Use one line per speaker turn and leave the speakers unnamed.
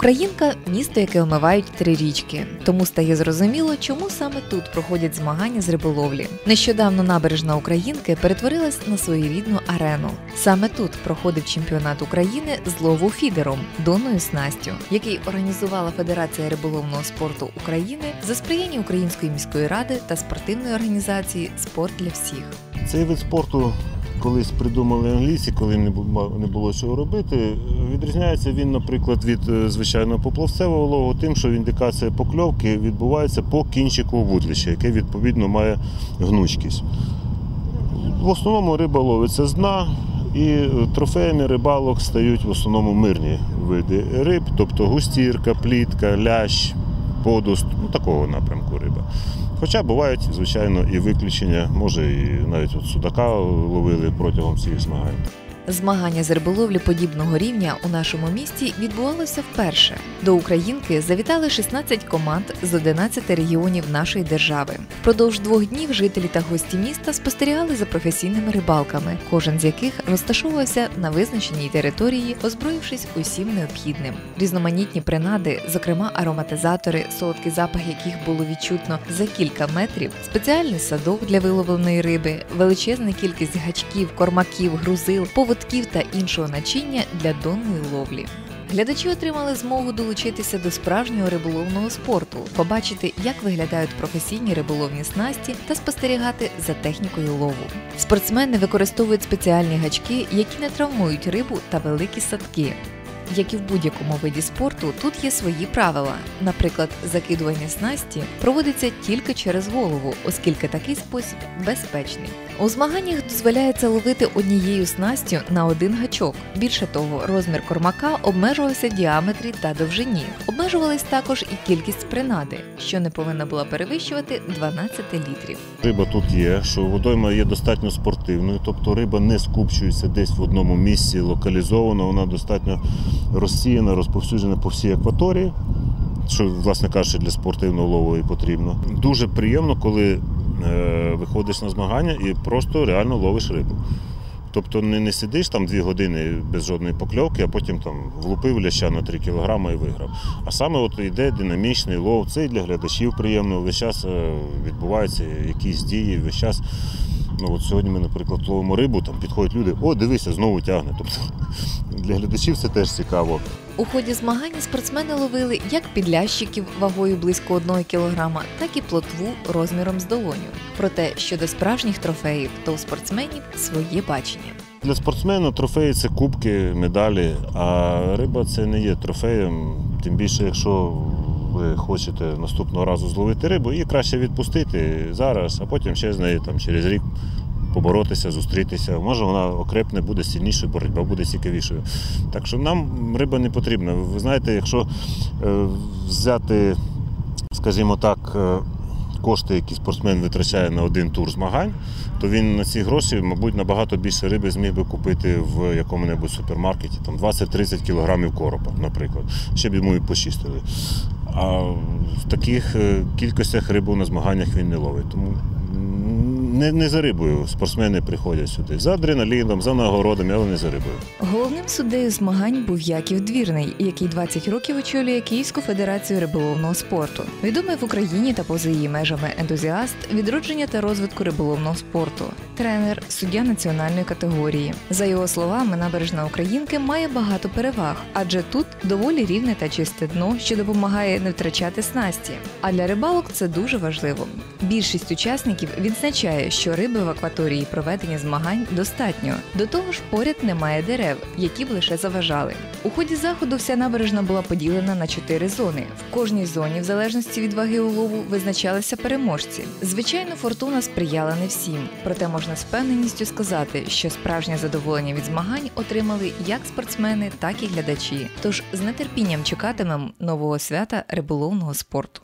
Українка місто, яке омивають три річки, тому стає зрозуміло, чому саме тут проходять змагання з риболовлі. Нещодавно набережна Українки перетворилась на своєрідну арену. Саме тут проходив чемпіонат України з лову фідером Донною Снастю, який організувала Федерація риболовного спорту України за сприяння Української міської ради та спортивної організації Спорт для всіх.
Цей вид спорту колись придумали англійці, коли не було чого робити. Відрізняється він, наприклад, від е, звичайного поплавцевого лову тим, що індикація покльовки відбувається по кінчику вудлища, яке відповідно має гнучкість. В основному риба ловиться з дна, і е, трофеями рибалок стають в основному мирні види риб, тобто густірка, плітка, лящ, подуст, ну такого напрямку риба. Хоча бувають, звичайно, і виключення, може, і навіть от судака ловили протягом всіх змагань.
Змагання з риболовлі подібного рівня у нашому місті відбувалося вперше. До Українки завітали 16 команд з 11 регіонів нашої держави. Впродовж двох днів жителі та гості міста спостерігали за професійними рибалками, кожен з яких розташовувався на визначеній території, озброївшись усім необхідним. Різноманітні принади, зокрема ароматизатори, солодкий запах яких було відчутно за кілька метрів, спеціальний садок для виловленої риби, величезна кількість гачків, кормаків, грузил, поводків та іншого начиння для донної ловлі. Глядачі отримали змогу долучитися до справжнього риболовного спорту, побачити, як виглядають професійні риболовні снасті та спостерігати за технікою лову. Спортсмени використовують спеціальні гачки, які не травмують рибу та великі садки. Як і в будь-якому виді спорту, тут є свої правила. Наприклад, закидування снасті проводиться тільки через голову, оскільки такий спосіб безпечний. У змаганнях дозволяється ловити однією снастю на один гачок. Більше того, розмір кормака обмежувався в діаметрі та довжині. Обмежувалась також і кількість принади, що не повинна була перевищувати 12 літрів.
Риба тут є, що водойма є достатньо спортивною, тобто риба не скупчується десь в одному місці локалізовано, вона достатньо розсіяна, розповсюджена по всій акваторії, що, власне кажучи, для спортивного лову і потрібно. Дуже приємно, коли е, виходиш на змагання і просто реально ловиш рибу. Тобто не, не сидиш там дві години без жодної покльовки, а потім там влупив ляща на 3 кілограми і виграв. А саме от йде динамічний лов. Це і для глядачів приємно. Весь час е, відбуваються якісь дії, весь час. Ну от сьогодні ми, наприклад, ловимо рибу, там підходять люди, о, дивися, знову тягне. Тобто для глядачів це теж цікаво.
У ході змагання спортсмени ловили як підлящиків вагою близько 1 кг, так і плотву розміром з долоню. Проте щодо справжніх трофеїв, то у спортсменів своє бачення.
Для спортсмена трофеї це кубки, медалі, а риба це не є трофеєм. Тим більше, якщо ви хочете наступного разу зловити рибу, її краще відпустити зараз, а потім ще з нею там, через рік поборотися, зустрітися. Може вона окрепне, буде сильнішою, боротьба буде цікавішою. Так що нам риба не потрібна. Ви знаєте, якщо е, взяти, скажімо так, е, кошти, які спортсмен витрачає на один тур змагань, то він на ці гроші, мабуть, набагато більше риби зміг би купити в якому-небудь супермаркеті, там 20-30 кілограмів коропа, наприклад, ще б йому і почистили. А в таких е, кількостях рибу на змаганнях він не ловить. Тому не, не за рибою спортсмени приходять сюди. За адреналіном, за нагородами, але не за рибою.
Головним суддею змагань був Яків Двірний, який 20 років очолює Київську федерацію риболовного спорту. Відомий в Україні та поза її межами ентузіаст відродження та розвитку риболовного спорту, тренер, суддя національної категорії. За його словами, набережна Українки має багато переваг, адже тут доволі рівне та чисте дно, що допомагає не втрачати снасті. А для рибалок це дуже важливо. Більшість учасників відзначає, що риби в акваторії проведення змагань достатньо. До того ж, поряд немає дерев, які б лише заважали. У ході заходу вся набережна була поділена на чотири зони. В кожній зоні, в залежності від ваги улову, визначалися переможці. Звичайно, фортуна сприяла не всім, проте можна з впевненістю сказати, що справжнє задоволення від змагань отримали як спортсмени, так і глядачі. Тож з нетерпінням чекатимемо нового свята риболовного спорту.